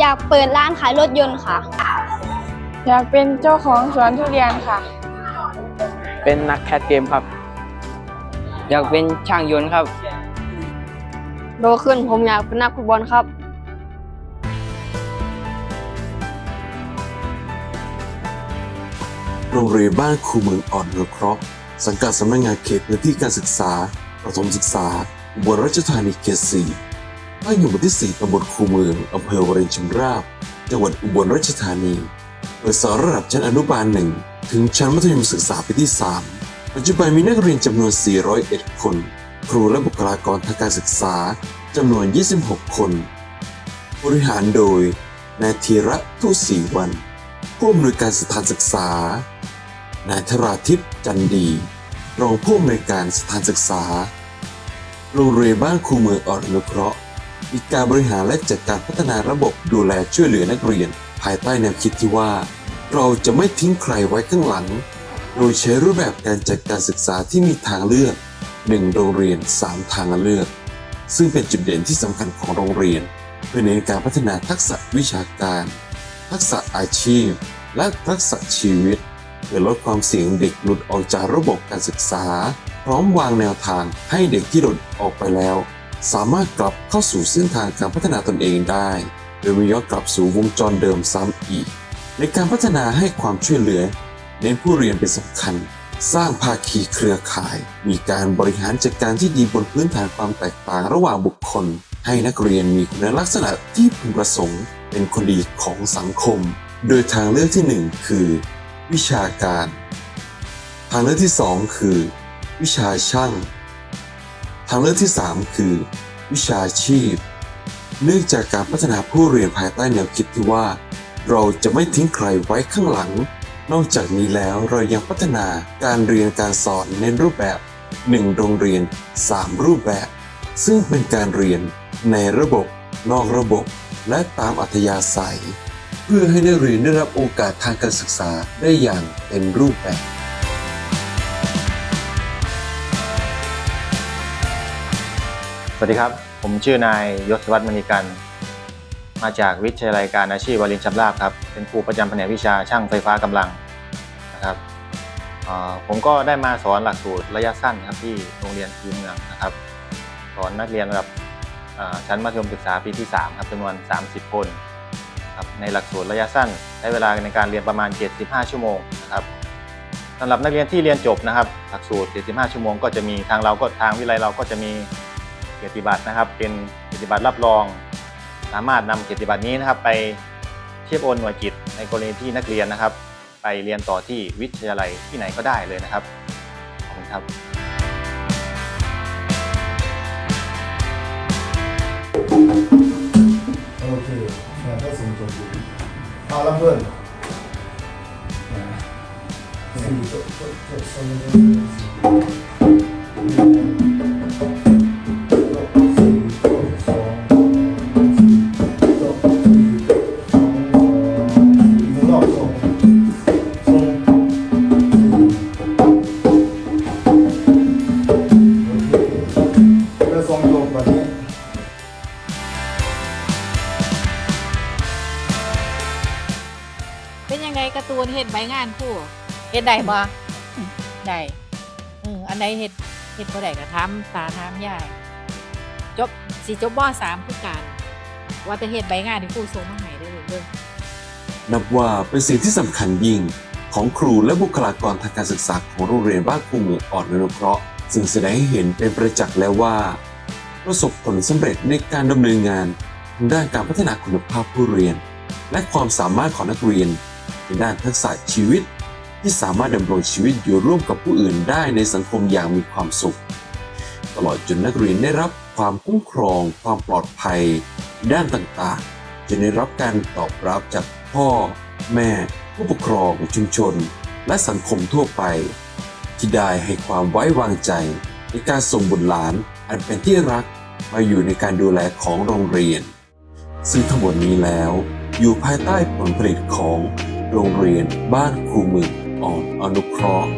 อยากเปิดร้านขายรถยนต์ค่ะ อยากเป็นเจ้าของสวนทุเรียนค่ะ เป็นนักแคสเกมครับ อยากเป็นช่างยนต์ครับ โตขึ้นผมอยากเป็นนักฟุตบอลครับ โรงเรียนบ้านครูเมืองอ่อนนุเคราะห์สังกัดสำนักงานเขตพื้นที่การศึกษา ประถมศึกษาอุบลราชธานีเขตสี่ ตั้งอยู่หมู่ที่ 4ตำบลคูเมืองอำเภอวรินชำราบ จังหวัดอุบลราชธานี เปิดสอนระดับชั้นอนุบาลหนึ่งถึงชั้นมัธยมศึกษาปีที่ 3 ปัจจุบันมีนักเรียนจำนวน 401 คน ครูและบุคลากรทางการศึกษาจำนวน 26 คน บริหารโดยนายธีระทุศรีวัน ผู้อำนวยการสถานศึกษา นายธราทิพย์จันดี รองผู้อำนวยการสถานศึกษา โรงเรียนบ้านคูเมืองอ่อนนุเคราะห์ มีการบริหารและจัดการพัฒนาระบบดูแลช่วยเหลือนักเรียน ภายใต้แนวคิดที่ว่า เราจะไม่ทิ้งใครไว้ข้างหลัง โดยใช้รูปแบบการจัดการศึกษาที่มีทางเลือก 1 โรงเรียน 3 ทางเลือก ซึ่งเป็นจุดเด่นที่สำคัญของโรงเรียนเพื่อเน้นการพัฒนาทักษะวิชาการ ทักษะอาชีพ และทักษะชีวิตเพื่อลดความเสี่ยงเด็กหลุดออกจากระบบการศึกษา พร้อมวางแนวทางให้เด็กที่หลุดออกไปแล้ว สามารถกลับเข้าสู่เส้นทางการพัฒนาตนเองได้ โดยไม่ย้อนกลับสู่วงจรเดิมซ้ำอีก ในการพัฒนาให้ความช่วยเหลือ เน้นผู้เรียนเป็นสำคัญ สร้างภาคีเครือข่าย มีการบริหารจัดการที่ดีบนพื้นฐานความแตกต่างระหว่างบุคคล ให้นักเรียนมีคุณลักษณะที่พึงประสงค์ เป็นคนดีของสังคม โดยทางเลือกที่หนึ่งคือ วิชาการ ทางเลือกที่สองคือ วิชาช่าง ทางเลือกที่สามคือ วิชาชีพ เนื่องจากการพัฒนาผู้เรียนภายใต้แนวคิดที่ว่า เราจะไม่ทิ้งใครไว้ข้างหลัง นอกจากนี้แล้วเรายังพัฒนาการเรียนการสอนในรูปแบบ 1 โรงเรียน 3 รูปแบบ ซึ่งเป็นการเรียนในระบบ นอกระบบ และตามอัธยาศัย เพื่อให้นักเรียนได้รับโอกาสทางการศึกษาได้อย่างเต็มรูปแบบ สวัสดีครับ ผมชื่อนายยศวัฒน์มณีกันมาจากวิทยาลัยการอาชีพวารินชำราบครับ เป็นครูประจำแผนกวิชาช่างไฟฟ้ากำลังนะครับผมก็ได้มาสอนหลักสูตรระยะสั้นครับที่โรงเรียนคูเมืองนะครับ สอนนักเรียนระดับชั้นมัธยมศึกษาปีที่ 3 ครับจำนวน 30 คนครับในหลักสูตรระยะสั้นใช้เวลาในการเรียนประมาณ 75 ชั่วโมงนะครับสำหรับนักเรียนที่เรียนจบนะครับ หลักสูตร 75 ชั่วโมงก็จะมีทางเราก็ทางวิทยาลัยเราก็จะมี เกียรติบัตรนะครับ เป็นเกียรติบัตรรับรอง สามารถนำเกียรติบัตรนี้นะครับ ไปเทียบโอนหน่วยกิจในกรณีที่นักเรียนนะครับ ไปเรียนต่อที่วิทยาลัยที่ไหนก็ได้เลยนะครับขอบคุณครับโอเคงานได้สูงสุดอยู่เอาละเพื่อนนะสี่ตัวตัวตัวสองสี่ตัว ยังไงการ์ตูนเฮ็ดใบงานครู่เฮ็ดได้บ่อืมได้เอออันใดเฮ็ดเฮ็ดบ่ได้ก็ถามตาถามยายจบสิจบม .3 คือกันว่าแต่เฮ็ดใบงานที่ครูส่งมาให้เด้อลูกเด้อนับว่าเป็นสิ่งที่สำคัญยิ่งของครูและบุคลากรทางการศึกษาของโรงเรียนบ้านครูเมืองอ่อนอนุเคราะห์ซึ่งแสดงให้เห็นเป็นประจักษ์แล้วว่า ประสบผลสำเร็จในการดำเนินงานทางด้านการพัฒนาคุณภาพผู้เรียน และความสามารถของนักเรียน ในด้านทักษะชีวิต ที่สามารถดำรงชีวิตอยู่ร่วมกับผู้อื่นได้ในสังคมอย่างมีความสุข ตลอดจนนักเรียนได้รับความคุ้มครอง ความปลอดภัย ด้านต่างๆจนได้รับการตอบรับจากพ่อ แม่ ผู้ปกครองชุมชน และสังคมทั่วไป ที่ได้ให้ความไว้วางใจ ในการส่งบุตรหลานอันเป็นที่รักมาอยู่ในการดูแลของโรงเรียน ซึ่งทั้งหมดนี้แล้ว อยู่ภายใต้ผลผลิตของ โรงเรียนบ้านครูมืองอ่อนอนุเคราะห์